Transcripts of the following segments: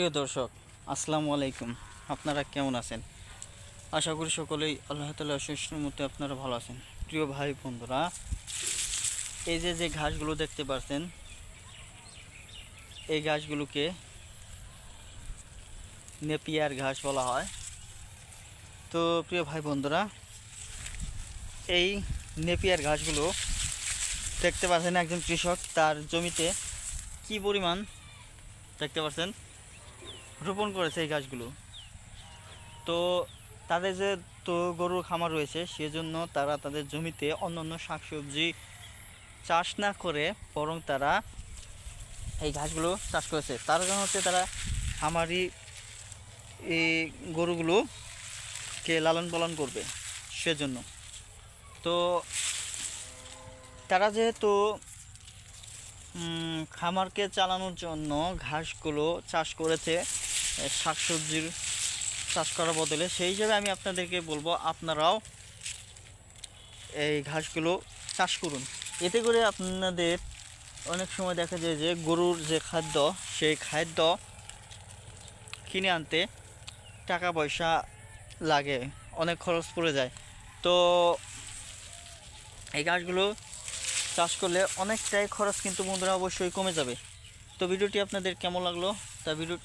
প্রিয় দর্শক, আসসালামু আলাইকুম। আপনারা কেমন আছেন? আশা করি সকলেই আল্লাহ তালা অশেষের মধ্যে আপনারা ভালো আছেন। প্রিয় ভাই বন্ধুরা, এই যে যে ঘাসগুলো দেখতে পাচ্ছেন এই ঘাসগুলোকে নেপিয়ার ঘাস বলা হয়। তো প্রিয় ভাই বন্ধুরা, এই নেপিয়ার ঘাসগুলো দেখতে পাচ্ছেন একজন কৃষক, তার জমিতে কি পরিমাণ দেখতে পাচ্ছেন রোপণ করেছে এই গাছগুলো। তো তাদের যে তো গরুর খামার রয়েছে, সেজন্য তারা তাদের জমিতে অন্য অন্য শাকসবজি চাষ না করে বরং তারা এই ঘাসগুলো চাষ করেছে। তার কারণ হচ্ছে তারা খামারি এই গরুগুলোকে লালন পালন করবে সেজন্য। তো তারা যেহেতু খামারকে চালানোর জন্য ঘাসগুলো চাষ করেছে শাকসবজির চাষ করার বদলে। সেই হিসাবে আমি আপনাদেরকে বলব, আপনারাও এই ঘাসগুলো চাষ করুন। এতে করে আপনাদের অনেক সময় দেখা যায় যে গরুর যে খাদ্য, সেই খাদ্য কিনে আনতে টাকা পয়সা লাগে, অনেক খরচ পড়ে যায়। তো এই গাছগুলো চাষ করলে অনেকটাই খরচ কিন্তু বন্ধুরা অবশ্যই কমে যাবে। তো ভিডিওটি আপনাদের কেমন লাগল তা ভিডিও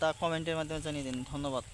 তা কমেন্টের মাধ্যমে জানিয়ে দিন। ধন্যবাদ।